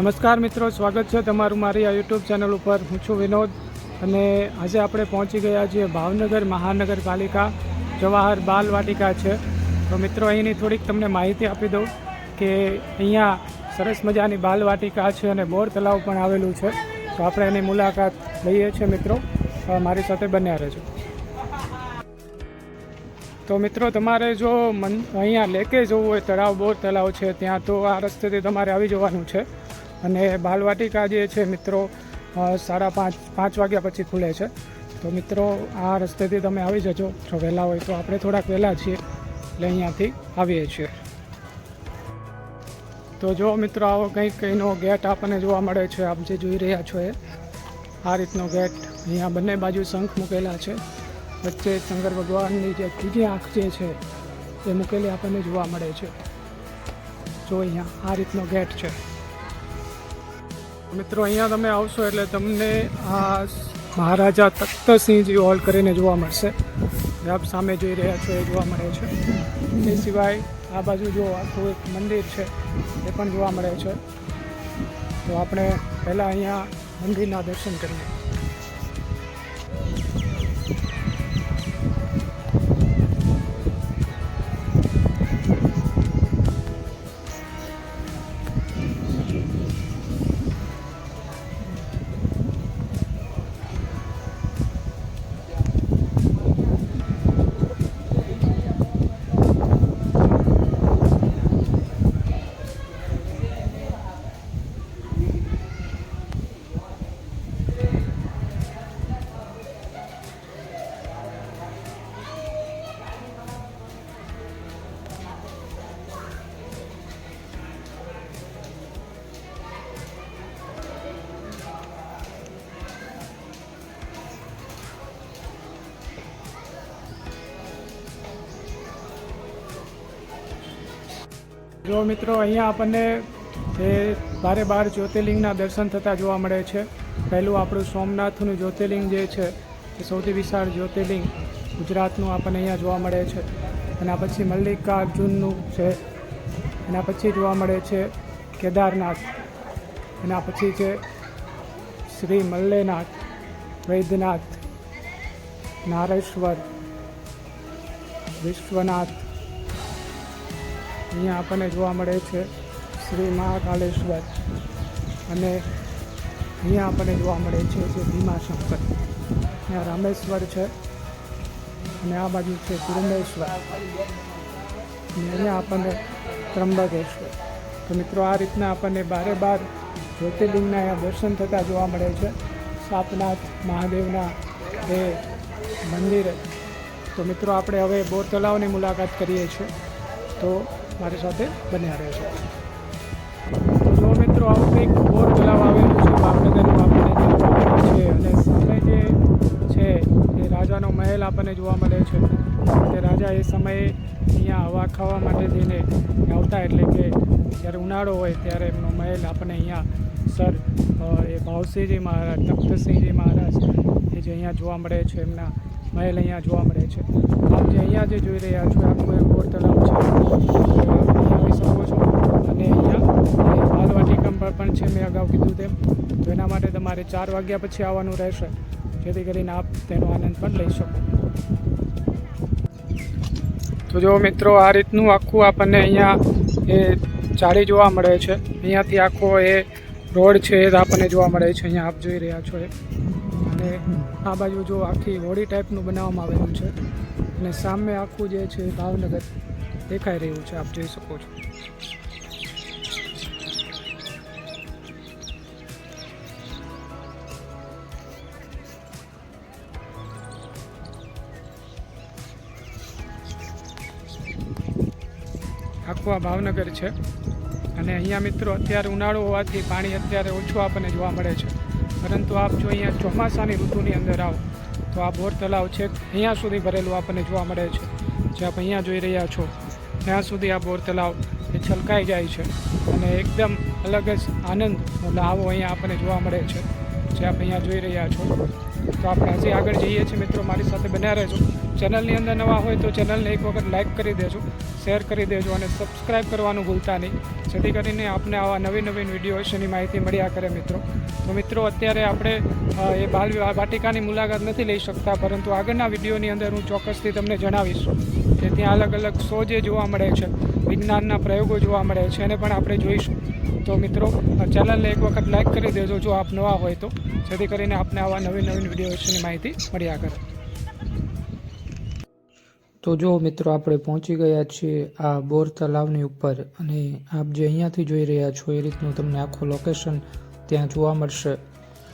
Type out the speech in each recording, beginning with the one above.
નમસ્કાર મિત્રો, સ્વાગત છે તમારું મારી આ યુટ્યુબ ચેનલ ઉપર. હું છું વિનોદ અને આજે આપણે પહોંચી ગયા છીએ ભાવનગર મહાનગરપાલિકા જવાહર બાલ વાટિકા છે. તો મિત્રો, અહીંની થોડીક તમને માહિતી આપી દઉં કે અહીંયા સરસ મજાની બાલ વાટિકા છે અને બોર તલાવ પણ આવેલું છે. તો આપણે એની મુલાકાત લઈએ છીએ મિત્રો. મારી સાથે બન્યા રહેજો. તો મિત્રો, તમારે જો મન, અહીંયા લેકે જવું હોય તળાવ, બોર તળાવ છે, ત્યાં તો આ રસ્તેથી તમારે આવી જવાનું છે. અને બાલવાટિકા જે છે મિત્રો સાડા પાંચ પાંચ વાગ્યા પછી ખુલે છે. તો મિત્રો, આ રસ્તેથી તમે આવી જજો. જો વહેલા હોય તો આપણે થોડાક વહેલા છીએ. એટલે અહીંયાથી આવીએ છીએ. તો જો મિત્રો, આવો કંઈક એનો ગેટ આપણને જોવા મળે છે. આપ જે જોઈ રહ્યા છો એ, આ રીતનો ગેટ અહીંયા બંને બાજુ શંખ મૂકેલા છે. વચ્ચે શંકર ભગવાનની જે ત્રીજી આંખ જે છે, એ મૂકેલી આપણને જોવા મળે છે. જો અહીંયા આ રીતનો ગેટ છે. મિત્રો, અહીંયા તમે આવશો એટલે તમને આ મહારાજા તખ્તસિંહજી હોલ કરીને જોવા મળશે. આપ સામે જોઈ રહ્યા છો, એ જોવા મળે છે. એ સિવાય આ બાજુ જો આખું એક મંદિર છે, એ પણ જોવા મળે છે. તો આપણે પહેલાં અહીંયા મંદિરના દર્શન કરીએ. જો મિત્રો, અહીંયા આપણને જે બારે બાર જ્યોતિર્લિંગના દર્શન થતા જોવા મળે છે. પહેલું આપણું સોમનાથનું જ્યોતિર્લિંગ જે છે, એ સૌથી વિશાળ જ્યોતિર્લિંગ ગુજરાતનું આપણને અહીંયા જોવા મળે છે. એના પછી મલ્લિકાર્જુનનું છે. એના પછી જોવા મળે છે કેદારનાથ. એના પછી છે શ્રી મલ્લેનાથ, વૈદ્યનાથ, નારેશ્વર, વિશ્વનાથ અહીંયા આપણને જોવા મળે છે શ્રી મહાકાલેશ્વર. અને અહીંયા આપણને જોવા મળે છે જે ભીમાશંકર અહીંયા રામેશ્વર છે અને આ બાજુ છે ગુરુમેશ્વર અને અહીંયા આપણને ત્રંબકેશ્વર. તો મિત્રો આ રીતના આપણને બારે બાર જ્યોતિર્લિંગના અહીંયા દર્શન થતાં જોવા મળે છે. સાપનાથ મહાદેવના એ મંદિર. તો મિત્રો આપણે હવે બોર તલાવની મુલાકાત કરીએ છીએ. તો મારી સાથે બન્યા રહેજો તો જો મિત્રો, આવું કંઈક બોર તલાવ આવેલું છે, ભાવનગરનું આપણને છે. અને સામે જે છે, એ રાજાનો મહેલ આપણને જોવા મળે છે. કે રાજા એ સમયે અહીંયા હવા ખાવા માટે જઈને આવતા એટલે કે જ્યારે ઉનાળો હોય ત્યારે એમનો મહેલ આપણને અહીંયા સર એ ભાવસિંહજી મહારાજ તખ્તસિંહજી મહારાજ એ જે અહીંયા જોવા મળે છે એમના મહેલ અહીંયા જોવા મળે છે. આપ જે અહીંયા જે જોઈ રહ્યા છો આખું એક બોર તળાવ છે. આપ શકો છો. અને અહીંયા બાલવાટિકમ પણ છે, મેં અગાઉ કીધું તેમ. તો એના માટે તમારે ચાર વાગ્યા પછી આવવાનું રહેશે. જેથી કરીને આપ તેનો આનંદ પણ લઈ શકો. તો જો મિત્રો, આ રીતનું આખું આપણને અહીંયા એ ચાળી જોવા મળે છે. અહીંયાથી આખો એ રોડ છે, એ આપણને જોવા મળે છે. અહીંયા આપ જોઈ રહ્યા છો એ. અને આ બાજુ જો આખી હોડી ટાઈપનું બનાવવામાં આવેલું છે. અને સામે આખું જે છે ભાવનગર દેખાઈ રહ્યું છે, આપ જોઈ શકો છો. આખું આ ભાવનગર છે. અને અહીંયા મિત્રો, અત્યારે ઉનાળો હોવાથી પાણી અત્યારે ઓછું આપણને જોવા મળે છે. પરંતુ આપ જો અહીંયા ચોમાસાની ઋતુની અંદર આવો, તો આ બોર તલાવ છે. અહીંયા સુધી ભરેલું આપણને જોવા મળે છે જે આપ અહીંયા જોઈ રહ્યા છો. ત્યાં સુધી આ બોર તલાવ એ છલકાઈ જાય છે અને એકદમ અલગ જ આનંદનો લાવો અહીંયા આપણને જોવા મળે છે જે આપ અહીંયા જોઈ રહ્યા છો. તો આપણે હજી આગળ જઈએ છીએ મિત્રો, મારી સાથે બન્યા રહેજો. ચેનલની અંદર નવા હોય તો ચેનલને એક વખત લાઇક કરી દેજો, શેર કરી દેજો અને સબસ્ક્રાઇબ કરવાનું ભૂલતા નહીં. જેથી કરીને આપને આવા નવી નવીન વીડિયો વિશેની માહિતી મળ્યા કરે મિત્રો. તો મિત્રો, અત્યારે આપણે એ બાલ વાટિકાની મુલાકાત નથી લઈ શકતા, પરંતુ આગળના વિડીયોની અંદર હું ચોક્કસથી તમને જણાવીશ. કે ત્યાં અલગ અલગ શો જે જોવા મળે છે, વિજ્ઞાનના પ્રયોગો જોવા મળે છે, એને પણ આપણે જોઈશું. તો મિત્રો, ચેનલને એક વખત લાઇક કરી દેજો જો આપ નવા હોય તો, જેથી કરીને આપને આવા નવી નવીન વીડિયો માહિતી મળ્યા કરે. તો જો મિત્રો આપણે પહોંચી ગયા છીએ આ બોર તલાવની ઉપર અને આપ જે અહીંયાથી જોઈ રહ્યા છો એ રીતનું તમને આખું લોકેશન ત્યાં જોવા મળશે.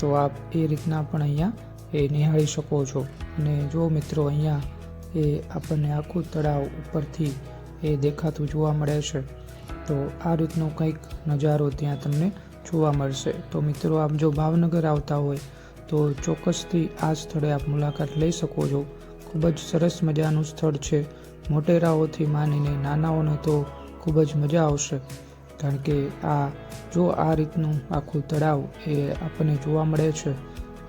તો આપ એ રીતના પણ અહીંયા એ નિહાળી શકો છો. અને જો મિત્રો અહીંયા એ આપણને આખું તળાવ ઉપરથી એ દેખાતું જોવા મળે છે, તો આ રીતનો કંઈક નજારો ત્યાં તમને જોવા મળશે. તો મિત્રો આપ જો ભાવનગર આવતા હોય તો ચોક્કસથી આ સ્થળે આપ મુલાકાત લઈ શકો છો. ખૂબ જ સરસ મજાનું સ્થળ છે. મોટેરાઓથી માનીને નાનાઓને તો ખૂબ જ મજા આવશે. કારણ કે આ, જો આ રીતનું આખું તળાવ એ આપણને જોવા મળે છે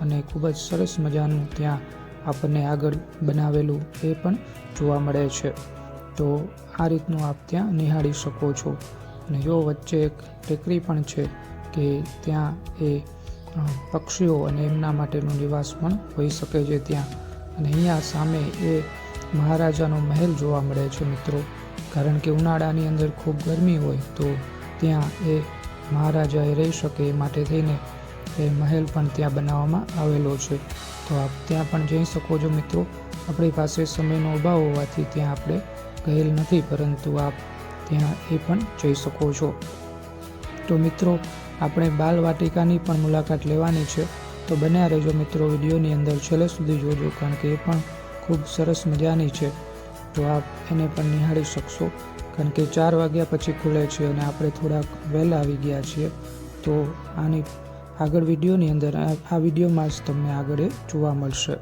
અને ખૂબ જ સરસ મજાનું ત્યાં આપણને આગળ બનાવેલું એ પણ જોવા મળે છે. તો આ રીતનું આપ ત્યાં નિહાળી શકો છો. અને જો વચ્ચે એક ટેકરી પણ છે કે ત્યાં એ પક્ષીઓ અને એમના માટેનું નિવાસ પણ હોઈ શકે છે ત્યાં. અને અહીંયા સામે એ મહારાજાનો મહેલ જોવા મળે છે મિત્રો. કારણ કે ઉનાળાની અંદર ખૂબ ગરમી હોય તો ત્યાં એ મહારાજા એ રહી શકે એ માટે થઈને એ મહેલ પણ ત્યાં બનાવવામાં આવેલો છે. તો આપ ત્યાં પણ જઈ શકો છો મિત્રો. આપણી પાસે સમયનો અભાવ હોવાથી ત્યાં આપણે ગયેલ નથી, પરંતુ આપ ત્યાં એ પણ જઈ શકો છો. તો મિત્રો, આપણે બાલ વાટિકાની પણ મુલાકાત લેવાની છે. તો બન્યા રહેજો મિત્રો વિડીયોની અંદર છેલ્લે સુધી જોજો કારણ કે એ પણ ખૂબ સરસ મજાની છે. તો આપ એને પણ નિહાળી શકશો. કારણ કે ચાર વાગ્યા પછી ખુલે છે અને આપણે થોડાક વહેલા આવી ગયા છીએ. તો આની આગળ વિડીયોની અંદર આ વિડીયોમાં જ તમને આગળ જોવા મળશે.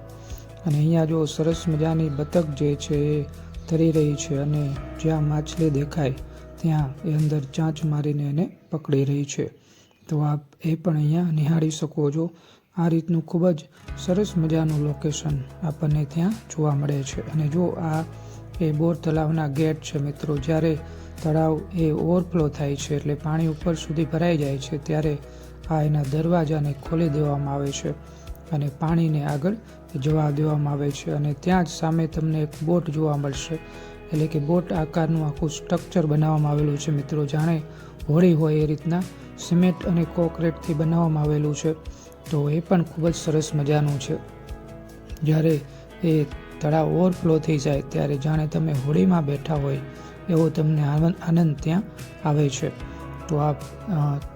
અને અહીંયા જો સરસ મજાની બતક જે છે એ તરી રહી છે અને જ્યાં માછલી દેખાય, ત્યાં એ અંદર ચાંચ મારીને એને પકડી રહી છે. તો આપ એ પણ અહીંયા નિહાળી શકો છો. આ રીતનું ખૂબ જ સરસ મજાનું લોકેશન આપણને ત્યાં જોવા મળે છે. અને જો આ એ બોર તળાવના ગેટ છે મિત્રો, જ્યારે તળાવ એ ઓવરફ્લો થાય છે એટલે પાણી ઉપર સુધી ભરાઈ જાય છે, ત્યારે આ એના દરવાજાને ખોલી દેવામાં આવે છે અને પાણીને આગળ જવા દેવામાં આવે છે. અને ત્યાં જ સામે તમને એક બોટ જોવા મળશે. એટલે કે બોટ આકારનું આખું સ્ટ્રક્ચર બનાવવામાં આવેલું છે મિત્રો. જાણે હોળી હોય એ રીતના સિમેન્ટ અને કોકરેટથી બનાવવામાં આવેલું છે. તો એ પણ ખૂબ જ સરસ મજાનું છે. જ્યારે એ તળાવ ઓવરફ્લો થઈ જાય ત્યારે જાણે તમે હોળીમાં બેઠા હોય એવો તમને આનંદ આનંદ ત્યાં આવે છે. તો આપ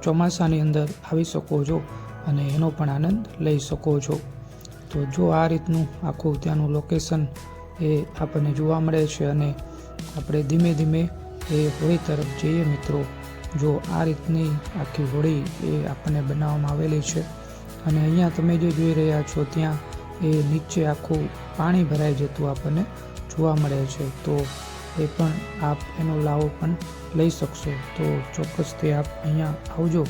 ચોમાસાની અંદર આવી શકો છો અને એનો પણ આનંદ લઈ શકો છો. તો જો આ રીતનું આખું ત્યાંનું લોકેશન એ આપણને જોવા મળે છે અને આપણે ધીમે ધીમે એ હોળી તરફ જઈએ મિત્રો, જો આ રીતની આખી હોળી એ આપણને બનાવવામાં આવેલી છે. અને અહીંયા તમે જે જોઈ રહ્યા છો, ત્યાં એ નીચે આખું પાણી ભરાઈ જતું આપણને જોવા મળે છે. તો એ પણ આપ એનો લાવો પણ લઈ શકશો. તો ચોક્કસથી આપ અહીંયા આવજો.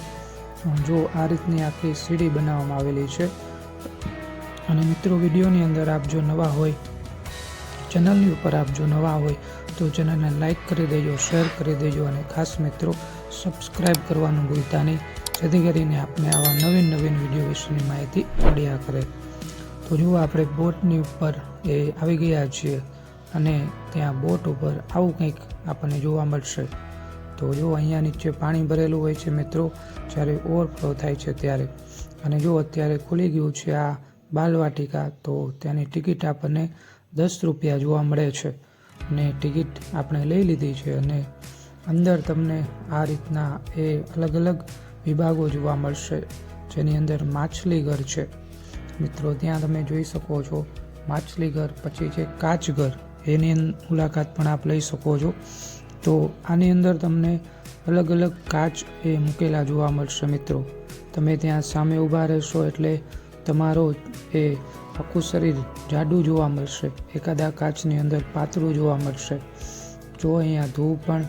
જો આ રીતની આખી સીડી બનાવવામાં આવેલી છે. અને મિત્રો, વિડીયોની અંદર આપ જો નવા હોય, ચેનલની ઉપર આપ જો નવા હોય, તો ચેનલને લાઇક કરી દેજો, શેર કરી દેજો અને ખાસ મિત્રો સબસ્ક્રાઈબ કરવાનું ભૂલતા નહીં. જેથી કરીને આપને આવા નવીન નવીન વીડિયો વિશેની માહિતી મળ્યા કરે. તો જો આપણે બોટની ઉપર એ આવી ગયા છીએ અને ત્યાં બોટ ઉપર આવું કંઈક આપણને જોવા મળશે. તો જો અહીંયા નીચે પાણી ભરેલું હોય છે મિત્રો, જ્યારે ઓવરફ્લો થાય છે ત્યારે. અને જો અત્યારે ખુલી ગયું છે આ બાલવાટિકા, તો ત્યાંની ટિકિટ આપણને દસ રૂપિયા જોવા મળે છે. અને ટિકિટ આપણે લઈ લીધી છે અને અંદર તમને આ રીતના એ અલગ અલગ વિભાગો જોવા મળશે, જેની અંદર માછલીઘર છે. મિત્રો, ત્યાં તમે જોઈ શકો છો, માછલીઘર, પછી છે કાચઘર. એની મુલાકાત પણ આપ લઈ શકો છો. તો આની અંદર તમને અલગ અલગ કાચ એ મૂકેલા જોવા મળશે, મિત્રો. તમે ત્યાં સામે ઊભા રહેશો એટલે તમારો એ આખું શરીર જાડું જોવા મળશે. એકાદા કાચની અંદર પાતળું જોવા મળશે. જો અહીંયા ધૂળ પણ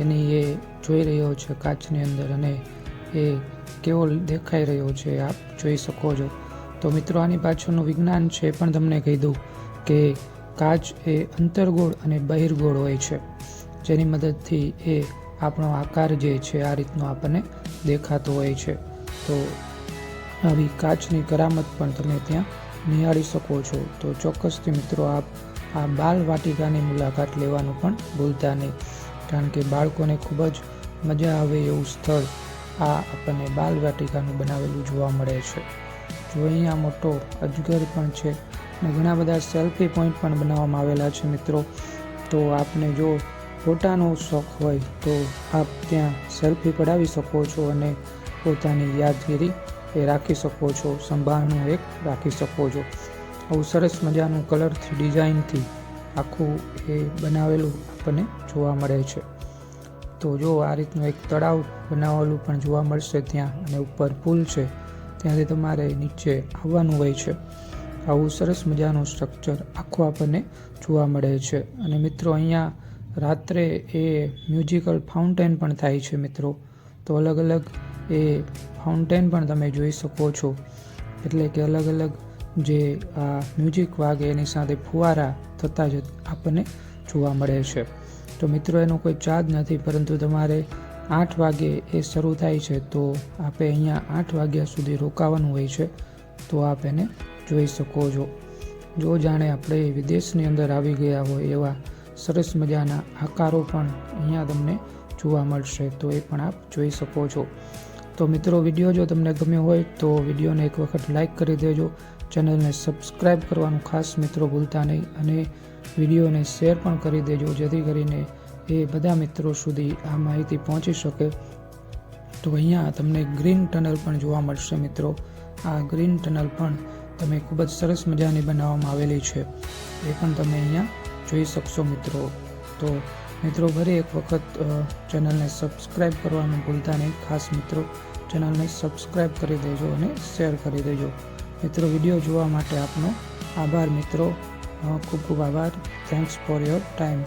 એની એ જોઈ રહ્યો છે કાચની અંદર અને એ કેવો દેખાઈ રહ્યો છે, આપ જોઈ શકો છો. તો મિત્રો, આની પાછળનું વિજ્ઞાન છે પણ તમને કહી દઉં કે કાચ એ અંતર્ગોળ અને બહિર્ગોળ હોય છે. જેની મદદથી એ આપણો આકાર જે છે, આ રીતનો આપણને દેખાતો હોય છે. તો આવી કાચની કરામત પણ તમે ત્યાં નિહાળી શકો છો. તો ચોક્કસથી મિત્રો, આપ આ બાલ વાટિકાની મુલાકાત લેવાનું પણ ભૂલતા નહીં. કારણ કે બાળકોને ખૂબ જ મજા આવે એવું સ્થળ આ આપણને બાલ વાટિકાનું બનાવેલું જોવા મળે છે. જો અહીંયા મોટો અજગર પણ છે અને ઘણા બધા સેલ્ફી પોઈન્ટ પણ બનાવવામાં આવેલા છે મિત્રો, તો આપને જો ફોટાનો શોખ હોય તો આપ ત્યાં સેલ્ફી પડાવી શકો છો અને પોતાની યાદગીરી એ રાખી શકો છો, સંભાળનું એક રાખી શકો છો. આવું સરસ મજાનું કલરથી ડિઝાઇનથી આખું એ બનાવેલું આપણને જોવા મળે છે. તો જો આ રીતનું એક તળાવ બનાવેલું પણ જોવા મળશે ત્યાં અને ઉપર પુલ છે, ત્યાંથી તમારે નીચે આવવાનું હોય છે. આવું સરસ મજાનું સ્ટ્રક્ચર આખું આપણને જોવા મળે છે. અને મિત્રો, અહીંયા રાત્રે એ મ્યુઝિકલ ફાઉન્ટેન પણ થાય છે મિત્રો. તો અલગ અલગ એ ફાઉન્ટેન પણ તમે જોઈ શકો છો. એટલે કે અલગ અલગ જે આ મ્યુઝિક વાગે એની સાથે ફુવારા થતાં જ આપણને જોવા મળે છે. તો મિત્રો, એનો કોઈ ચાર્જ નથી, પરંતુ તમારે આઠ વાગે એ શરૂ થાય છે, તો આપે અહીંયા આઠ વાગ્યા સુધી રોકાવાનું હોય છે, તો આપ એને જોઈ શકો છો. જો જાણે આપણે વિદેશની અંદર આવી ગયા હોય એવા સરસ મજાના આકારો પણ અહીંયા તમને જોવા મળશે, તો એ પણ આપ જોઈ શકો છો. તો મિત્રો, વીડિયો જો તમને ગમ્યો હોય, તો વિડીયોને એક વખત લાઈક કરી દેજો. ચેનલને સબસ્ક્રાઈબ કરવાનું ખાસ મિત્રો ભૂલતા નહીં અને વિડીયોને શેર પણ કરી દેજો, જેથી કરીને એ બધા મિત્રો સુધી આ માહિતી પહોંચી શકે. તો અહીંયા તમને ગ્રીન ટનલ પણ જોવા મળશે મિત્રો. આ ગ્રીન ટનલ પણ તમે ખૂબ જ સરસ મજાની બનાવવામાં આવેલી છે. એ પણ તમે અહીંયા જોઈ શકશો મિત્રો. તો મિત્રો, ફરી એક વખત ચેનલને સબસ્ક્રાઈબ કરવાનું ભૂલતા નહીં. ખાસ મિત્રો, ચેનલને સબસ્ક્રાઈબ કરી દેજો અને શેર કરી દેજો. મિત્રો, વીડિયો જોવા માટે આપનો આભાર મિત્રો. I hope Thanks for your time.